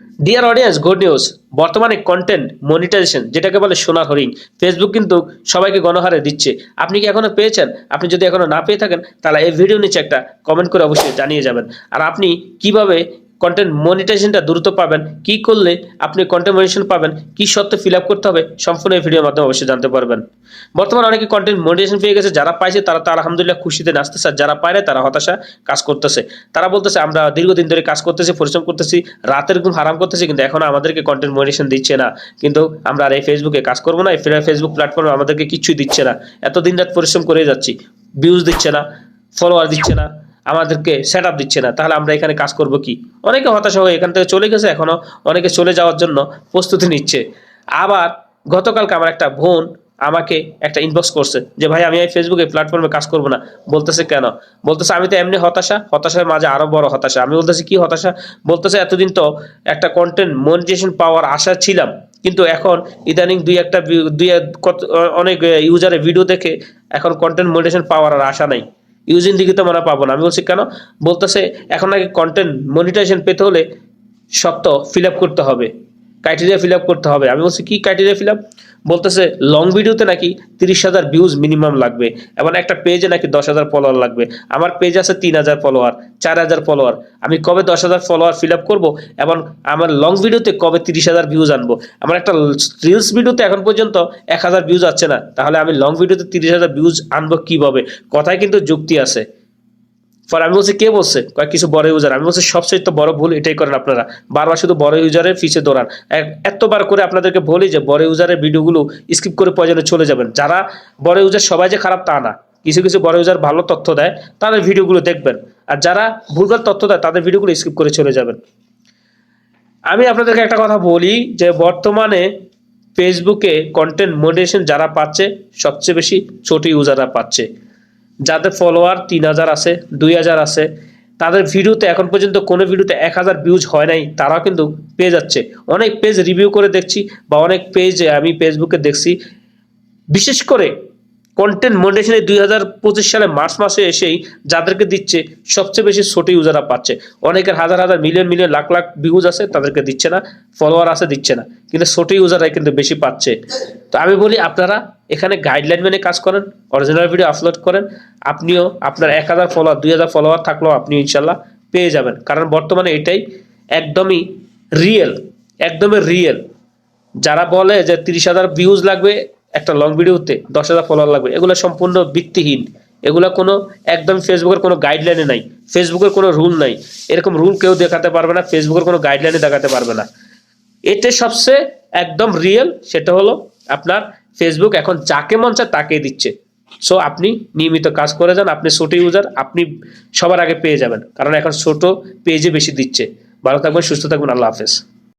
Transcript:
Deer audience good news বর্তমানে content monetization যেটাকে বলে সোনা হরিং ফেসবুক কিন্তু সবাইকে গণহারে দিচ্ছে। আপনি কি এখনও পেয়েছেন? আপনি যদি এখনও না পেয়ে থাকেন, তাহলে এই ভিডিও নিচে একটা কমেন্ট করে অবশ্যই জানিয়ে যাবেন। আর আপনি কীভাবে কন্টেন্ট মনিটাইজেশনটা দ্রুত পাবেন। কি করলে আপনি কন্টেন্ট মনিটাইজেশন পাবেন? কি সত্ত্বে ফিল আপ করতে হবে? সম্পূর্ণ এই ভিডিওর মাধ্যমে অবশ্যই জানতে পারবেন। বর্তমানে অনেকে কন্টেন্ট মনিটাইজেশন পেয়ে গেছে, যারা পাইছে তারা তো আলহামদুলিল্লাহ খুশিতে নাচতেছে, আর যারা পায় না তারা হতাশা কাজ করতেছে। তারা বলতেছে, আমরা দীর্ঘদিন ধরে কাজ করতেছি, পরিশ্রম করতেছি, রাতের ঘুম হারাম করতেছি, কিন্তু এখনও আমাদেরকে কন্টেন্ট মনিটাইজেশন দিচ্ছে না। কিন্তু আমরা আর এই ফেসবুকে কাজ করব না, এই ফেসবুক প্ল্যাটফর্মে আমাদেরকে কিছুই দিচ্ছে না। এত দিন রাত পরিশ্রম করে যাচ্ছি ভিউজ দিচ্ছে না ফলোয়ার দিচ্ছে না আমাদেরকে সেট আপ দিচ্ছে না। তাহলে আমরা এখানে কাজ করব কি? অনেকে হতাশা হয়ে এখান থেকে চলে গেছে এখনও অনেকে চলে যাওয়ার জন্য প্রস্তুতি নিচ্ছে। আবার গতকালকে আমার একটা বোন আমাকে একটা ইনবক্স করছে যে, ভাই, আমি এই ফেসবুকে প্ল্যাটফর্মে কাজ করব না। বলতেছে, কেন? বলতেছে, আমি তো এমনি হতাশা। হতাশার মাঝে আরও বড় হতাশা। আমি বলতেছি, কি হতাশা? বলতেছে, এতদিন তো একটা কন্টেন্ট মনিটাইজেশন পাওয়ার আশা ছিলাম। কিন্তু এখন ইদানিং দুই একটা দুই কত- অনেক ইউজারের ভিডিও দেখে এখন কন্টেন্ট মনিটাইজেশন পাওয়ার আর আশা নাই। ইউজিং দিকে তো আমরা পাবো না। আমি বলছি, কেন? বলতেছে, এখন আগে কন্টেন্ট মনিটাইজেশন পেতে হলে সত্য ফিল আপ করতে হবে। ক্রাইটেরিয়া ফিল আপ করতে হবে। আমি বলছি, কি ক্রাইটেরিয়া ফিল আপ বলতেছে লং ভিডিওতে নাকি তিরিশ হাজার ভিউজ মিনিমাম লাগবে। এবং একটা পেজে নাকি দশ হাজার ফলোয়ার লাগবে। আমার পেজ আছে তিন হাজার ফলোয়ার চার হাজার ফলোয়ার আমি কবে দশ হাজার ফলোয়ার ফিল আপ করব? এবং আমার লং ভিডিওতে কবে তিরিশ হাজার ভিউজ আনব? আমার একটা রিলস ভিডিওতে এখন পর্যন্ত এক হাজার ভিউজ আছে না। তাহলে আমি লং ভিডিওতে তিরিশ হাজার ভিউজ আনব কীভাবে? কথায় কিন্তু যুক্তি আছে। পর আমি বলছি, কে বলছে? কয়েক কিছু বড় ইউজার আমি বলছি সবচেয়ে তো বড় ভুল এটাই করেন আপনারা। বারবার শুধু বড় ইউজারের পিছে দৌড়ান। এতবার করে আপনাদেরকে বলি যে, বড় ইউজারের ভিডিওগুলো স্কিপ করে প্রয়োজনে চলে যাবেন। যারা বড় ইউজার সবাই যে খারাপ তা না। কিছু কিছু বড় ইউজার ভালো তথ্য দেয় তাদের ভিডিওগুলো দেখবেন। আর যারা ভুলভাল তথ্য দেয়, তাদের ভিডিওগুলো স্কিপ করে চলে যাবেন। আমি আপনাদেরকে একটা কথা বলি যে, বর্তমানে ফেসবুকে কন্টেন্ট মনিটাইজেশন যারা পাচ্ছে, সবচেয়ে বেশি ছোট ইউজাররা পাচ্ছে। যাদের ফলোয়ার তিন হাজার আছে, দুই হাজার আছে, তাদের ভিডিওতে এখন পর্যন্ত কোনো ভিডিওতে এক হাজার ভিউজ হয় নাই, তারাও কিন্তু পেয়ে যাচ্ছে। অনেক পেজ রিভিউ করে দেখছি বা অনেক পেজ আমি ফেসবুকে দেখছি। বিশেষ করে কন্টেন্ট মনিটাইজেশনে দুই হাজার পঁচিশ সালে মার্চ মাসে এসেই যাদেরকে দিচ্ছে, সবচেয়ে বেশি ছোট ইউজাররা পাচ্ছে। অনেকের হাজার হাজার, million million, lakh lakh views আছে, তাদেরকে দিচ্ছে না ফলোয়ার আছে, দিচ্ছে না। কিন্তু ছোট ইউজাররাই কিন্তু বেশি পাচ্ছে। তো আমি বলি, আপনারা এখানে গাইডলাইন মেনে কাজ করেন অরিজিনাল ভিডিও আপলোড করেন, আপনিও আপনার এক হাজার ফলোয়ার দুই হাজার ফলোয়ার থাকলেও আপনি ইনশাল্লাহ পেয়ে যাবেন। কারণ বর্তমানে এটাই একদমই রিয়েল একদমই রিয়েল যারা বলে যে তিরিশ হাজার ভিউজ লাগবে একটা লং ভিডিওতে দশ হাজার ফলোয়ার লাগবে। এগুলো সম্পূর্ণ ভিত্তিহীন। এগুলো কোনো, একদম ফেসবুকের কোনো গাইডলাইনে নাই। ফেসবুকের কোনো রুল নাই। এরকম রুল কেউ দেখাতে পারবে না ফেসবুকের কোনো গাইডলাইনে দেখাতে পারবে না। এতে সবচেয়ে একদম রিয়েল সেটা হলো আপনার ফেসবুক এখন যাকে মন চায় তাকেই দিচ্ছে। সো আপনি নিয়মিত কাজ করে যান, আপনি ছোট ইউজার আপনি সবার আগে পেয়ে যাবেন। কারণ এখন ছোট পেজে বেশি দিচ্ছে। ভালো থাকবেন, সুস্থ থাকবেন, আল্লাহ হাফেজ।